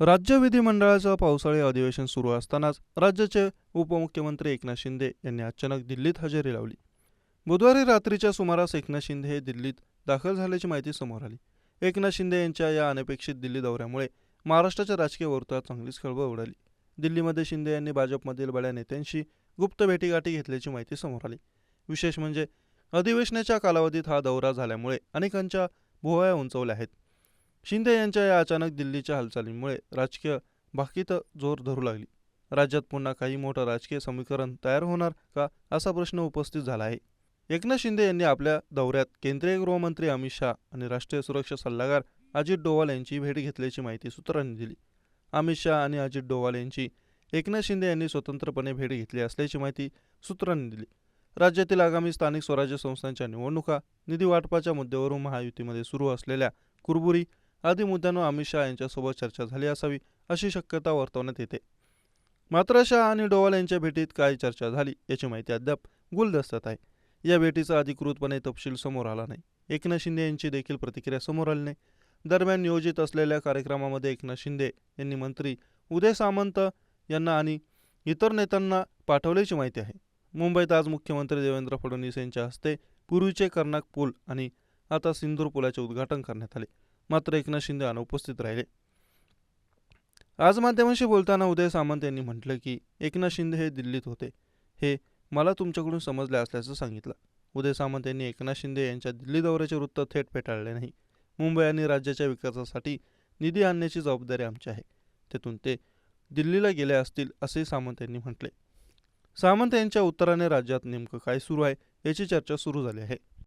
राज्य विधिमंडळाचं पावसाळी अधिवेशन सुरू असतानाच राज्याचे उपमुख्यमंत्री एकनाथ शिंदे यांनी अचानक दिल्लीत हजेरी लावली. बुधवारी रात्रीच्या सुमारास एकनाथ शिंदे हे दिल्लीत दाखल झाल्याची माहिती समोर आली. एकनाथ शिंदे यांच्या या अनपेक्षित दिल्ली दौऱ्यामुळे महाराष्ट्राच्या राजकीय वर्तुळात चांगलीच खळबळ उडाली. दिल्लीमध्ये शिंदे यांनी भाजपमधील बड्या नेत्यांशी गुप्त भेटीगाठी घेतल्याची माहिती समोर आली. विशेष म्हणजे अधिवेशनाच्या कालावधीत हा दौरा झाल्यामुळे अनेकांच्या भुवया उंचवल्या आहेत. शिंदे यांच्या या अचानक दिल्लीच्या हालचालींमुळे राजकीय भाकीत जोर धरू लागली. राज्यात पुन्हा काही मोठं राजकीय समीकरण तयार होणार का असा प्रश्न उपस्थित झाला आहे. एकनाथ शिंदे यांनी आपल्या दौऱ्यात केंद्रीय गृहमंत्री अमित शहा आणि राष्ट्रीय सुरक्षा सल्लागार अजित डोवाल यांची भेट घेतल्याची माहिती सूत्रांनी दिली. अमित शहा आणि अजित डोवाल यांची एकनाथ शिंदे यांनी स्वतंत्रपणे भेट घेतली असल्याची माहिती सूत्रांनी दिली. राज्यातील आगामी स्थानिक स्वराज्य संस्थांच्या निवडणुका निधी वाटपाच्या मुद्द्यावरून महायुतीमध्ये सुरू असलेल्या कुरबुरी आदी मुद्द्यांवर अमित शहा यांच्यासोबत चर्चा झाली असावी अशी शक्यता वर्तवण्यात येते. मात्र शहा आणि डोवाल यांच्या भेटीत काय चर्चा झाली याची माहिती अद्याप गुलदस्त्यात आहे. या भेटीचा अधिकृतपणे तपशील समोर आला नाही. एकनाथ शिंदे यांची देखील प्रतिक्रिया समोर आली नाही. दरम्यान नियोजित असलेल्या कार्यक्रमामध्ये एकनाथ शिंदे यांनी मंत्री उदय सामंत यांना आणि इतर नेत्यांना पाठवल्याची माहिती आहे. मुंबईत आज मुख्यमंत्री देवेंद्र फडणवीस यांच्या हस्ते पूर्वीचे कर्नाक पूल आणि आता सिंदूर पुलाचे उद्घाटन करण्यात आले. मात्र एकनाथ शिंदे अनुपस्थित राहिले. आज माध्यमांशी बोलताना उदय सामंत यांनी म्हटलं की एकनाथ शिंदे हे दिल्लीत होते. हे मला तुमच्याकडून समजले असल्याचं सांगितलं. उदय सामंत यांनी एकनाथ शिंदे यांच्या दिल्ली दौऱ्याचे वृत्त थेट फेटाळले नाही. मुंबई आणि राज्याच्या विकासासाठी निधी आणण्याची जबाबदारी आमची आहे. तेथून ते दिल्लीला गेले असतील असे सामंत यांनी म्हटले. सामंत यांच्या उत्तराने राज्यात नेमकं काय सुरू आहे याची चर्चा सुरू झाली आहे.